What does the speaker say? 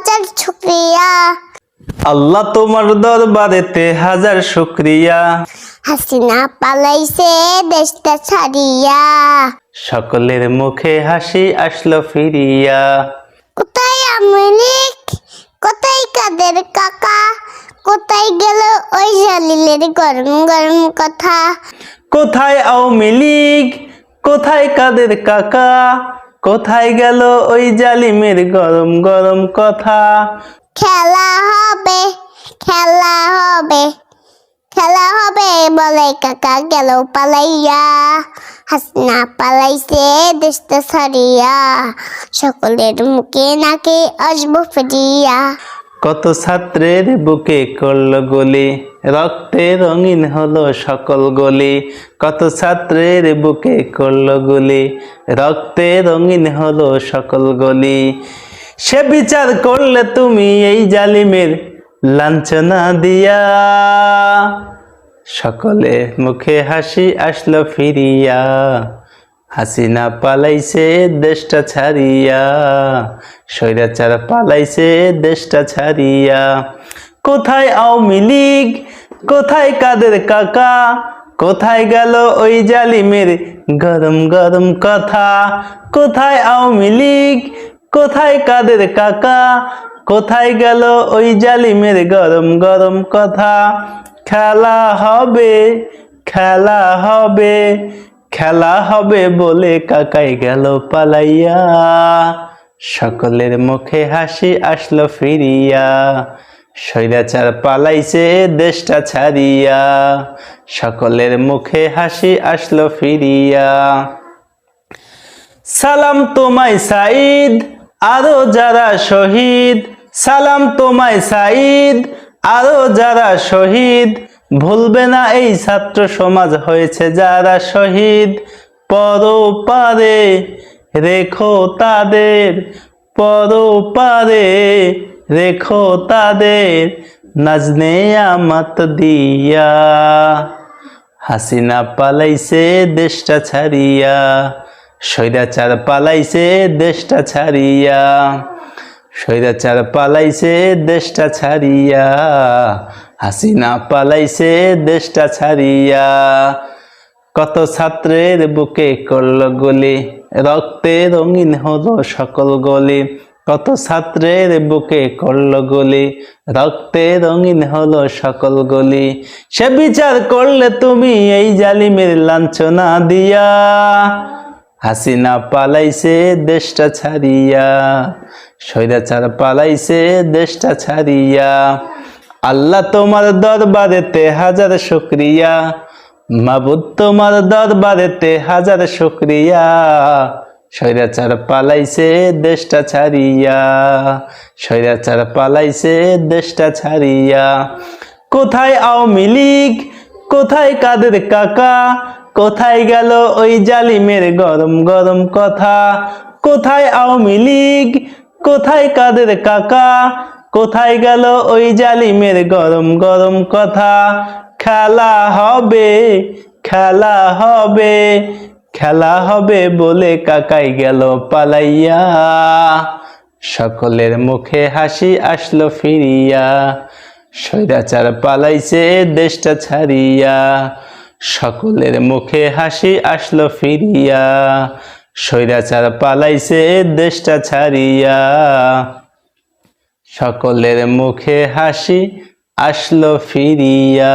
হাজার শুক্রিয়া। আল্লাহ তোমার দরবারেতে হাজার শুক্রিয়া। হাসিনা পালাইছে দেশটা ছাড়িয়া। সকলের মুখে হাসি আসলো ফিরিয়া। কোথায় আমলিক কোথায় কাদের কাকা? কোথায় গেল ওই জালিলের গরম গরম কথা? কোথায় আওয়ামী লীগ? কোথায় কাদের কাকা? কোথায় গেল ওই জালিমের গরম গরম কথা? খেলা হবে খেলা হবে খেলা হবে বলে কাকা গেল পালাইয়া। হাসনা পালাইছে দেশটা সারিয়া সকলের মুখে নাকে আসব ফিরিয়া কত ছাত্রের বুকে করল গলি? রক্তে রঙিন হলো সকল গলি। কত ছাত্রের বুকে করল গলি? রক্তে রঙিন হলো সকল গলি। সে বিচার করলে তুমি এই জালিমের লাঞ্ছনা দিয়া সকলে মুখে হাসি আসলো ফিরিয়া। হাসিনা পালাইছে দেশটা ছাড়িয়া, স্বৈরাচার পালাইছে দেশটা ছাড়িয়া। কোথায় আওয়ামী লীগ? কোথায় কাদের কাকা? কোথায় গেল ওই জালিমের গরম গরম কথা? কোথায় আওয়ামী লীগ? কোথায় কাদের কাকা? কোথায় গেল ওই জালিমের গরম গরম কথা? খেলা হবে খেলা হবে। খেলা হবে বলে কাকাই গেল পালাইয়া। সকলের মুখে হাসি আসলো ফিরিয়া। স্বৈরাচার পালাইছে, দেশটা ছাড়িয়া। সকলের মুখে হাসি আসলো ফিরিয়া। সালাম তোমায় সাইদ আরও যারা শহীদ। সালাম তোমায় সাইদ আরও যারা শহীদ। ভুলবে না এই ছাত্র সমাজ হয়েছে যারা শহীদ। পরপারে রেখো তাদের, পরপারে রেখো তাদের নাজনে আমাত দিয়া। হাসিনা পালাইছে, দেশটা ছাড়িয়া। স্বৈরাচার পালাইছে, দেশটা ছাড়িয়া। স্বৈরাচার পালাইছে, দেশটা ছাড়িয়া। হাসিনা পালাইছে দেশটা ছাড়িয়া। কত ছাত্রের বুকে করল গলি, রক্তে রঙিন হলো সকল গলি। কত ছাত্রের বুকে করল গলি, রক্তে রঙিন হলো সকল গলি। সে বিচার করলে তুমি এই জালিমের লাঞ্ছনা দিয়া। হাসিনা পালাইছে দেশটা ছাড়িয়া, স্বৈরাচার পালাইছে দেশটা ছাড়িয়া। আল্লাহ তোমার দরবারেতে হাজার শুক্রিয়া। মাবুদ তোমার দরবারেতে হাজার শুক্রিয়া। স্বৈরাচার পালাইছে, দেশটা ছাড়িয়া। স্বৈরাচার পালাইছে, দেশটা ছাড়িয়া। কোথায় আওয়ামী লীগ? কোথায় কাদের কাকা? কোথায় গেল ওই জালিমের গরম গরম কথা? কোথায় আওয়ামী লীগ? কোথায় কাদের কাকা? কোথায় গেল ওই জালিমের গরম গরম কথা? খেলা হবে খেলা হবে খেলা হবে বলে কাকাই গেল পালাইয়া। সকলের মুখে হাসি আসলো ফিরিয়া। স্বৈরাচার পালাইছে দেশটা ছাড়িয়া। সকলের মুখে হাসি আসলো ফিরিয়া। স্বৈরাচার পালাইছে দেশটা ছাড়িয়া। সকলের মুখে হাসি আসলো ফিরিয়া।